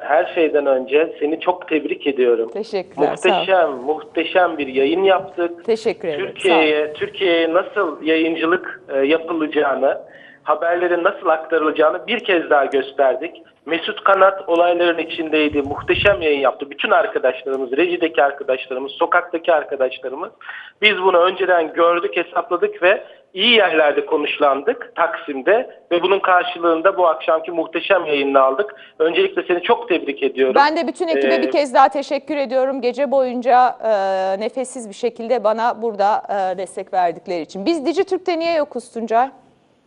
Her şeyden önce seni çok tebrik ediyorum. Teşekkürler. Muhteşem, muhteşem bir yayın yaptık. Teşekkür ederim. Türkiye'ye Türkiye'ye nasıl yayıncılık e, yapılacağını, haberlerin nasıl aktarılacağını bir kez daha gösterdik. Mesut Kanat olayların içindeydi. Muhteşem yayın yaptı. Bütün arkadaşlarımız, rejideki arkadaşlarımız, sokaktaki arkadaşlarımız. Biz bunu önceden gördük, hesapladık ve iyi yerlerde konuşlandık Taksim'de ve bunun karşılığında bu akşamki muhteşem yayını aldık. Öncelikle seni çok tebrik ediyorum. Ben de bütün ekibe Ee, bir kez daha teşekkür ediyorum. Gece boyunca e, nefessiz bir şekilde bana burada e, destek verdikleri için. Biz Dijitürk'te niye yokuz Tuncay?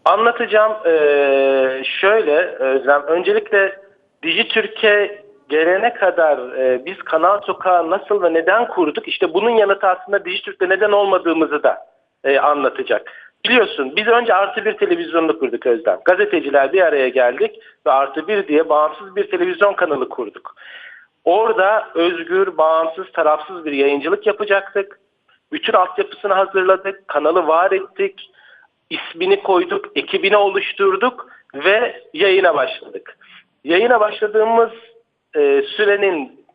Anlatacağım. Ee, şöyle Özlem. Öncelikle Dijitürk'e gelene kadar e, biz Kanal Sokağı nasıl ve neden kurduk? İşte bunun yanıtı aslında Dijitürk'te neden olmadığımızı da e, anlatacak. Biliyorsun biz önce Artı Bir televizyonunu kurduk Özlem. Gazeteciler bir araya geldik ve Artı Bir diye bağımsız bir televizyon kanalı kurduk. Orada özgür, bağımsız, tarafsız bir yayıncılık yapacaktık. Bütün altyapısını hazırladık, kanalı var ettik, ismini koyduk, ekibini oluşturduk ve yayına başladık. Yayına başladığımız e, sürenin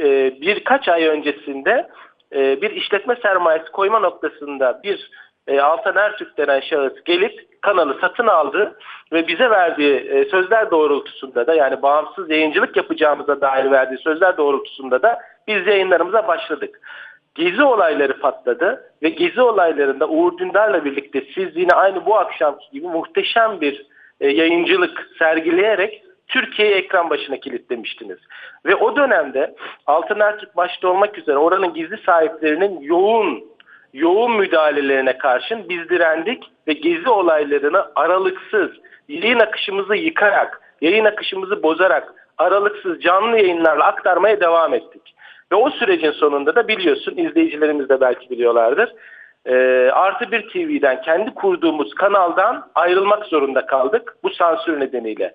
e, birkaç ay öncesinde e, bir işletme sermayesi koyma noktasında bir e, Altan Ertürk denen şahıs gelip kanalı satın aldı ve bize verdiği e, sözler doğrultusunda da yani bağımsız yayıncılık yapacağımıza dair verdiği sözler doğrultusunda da biz yayınlarımıza başladık. Gezi olayları patladı ve gezi olaylarında Uğur Dündar'la birlikte siz yine aynı bu akşamki gibi muhteşem bir e, yayıncılık sergileyerek Türkiye'yi ekran başına kilitlemiştiniz. Ve o dönemde Altın Ertürk başta olmak üzere oranın gizli sahiplerinin yoğun yoğun müdahalelerine karşın biz direndik ve gezi olaylarını aralıksız yayın akışımızı yıkarak, yayın akışımızı bozarak aralıksız canlı yayınlarla aktarmaya devam ettik. Ve o sürecin sonunda da biliyorsun izleyicilerimiz de belki biliyorlardır. E, Artı bir TV'den kendi kurduğumuz kanaldan ayrılmak zorunda kaldık bu sansür nedeniyle.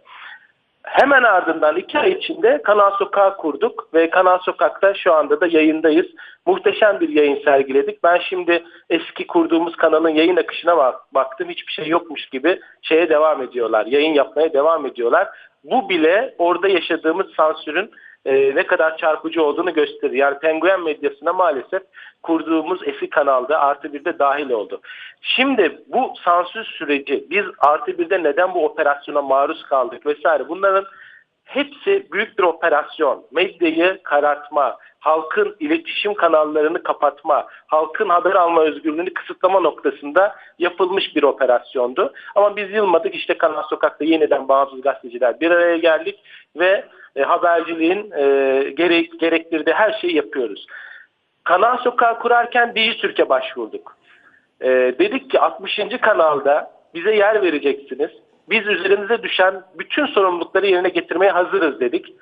Hemen ardından iki ay içinde Kanal Sokak kurduk ve Kanal Sokak'ta şu anda da yayındayız. Muhteşem bir yayın sergiledik. Ben şimdi eski kurduğumuz kanalın yayın akışına bak- baktım. Hiçbir şey yokmuş gibi şeye devam ediyorlar. Yayın yapmaya devam ediyorlar. Bu bile orada yaşadığımız sansürün e, ne kadar çarpıcı olduğunu gösterir. Yani penguen medyasına maalesef kurduğumuz eski kanalda artı bir de dahil oldu. Şimdi bu sansür süreci biz artı birde neden bu operasyona maruz kaldık vesaire bunların hepsi büyük bir operasyon. Medyayı karartma, halkın iletişim kanallarını kapatma, halkın haber alma özgürlüğünü kısıtlama noktasında yapılmış bir operasyondu. Ama biz yılmadık işte Kanal Sokak'ta yeniden bağımsız gazeteciler bir araya geldik ve e, haberciliğin e, gerek, gerektirdiği her şeyi yapıyoruz. Kanal Sokağı kurarken Dijitürk'e başvurduk. E, dedik ki 60. kanalda bize yer vereceksiniz. Biz üzerimize düşen bütün sorumlulukları yerine getirmeye hazırız dedik.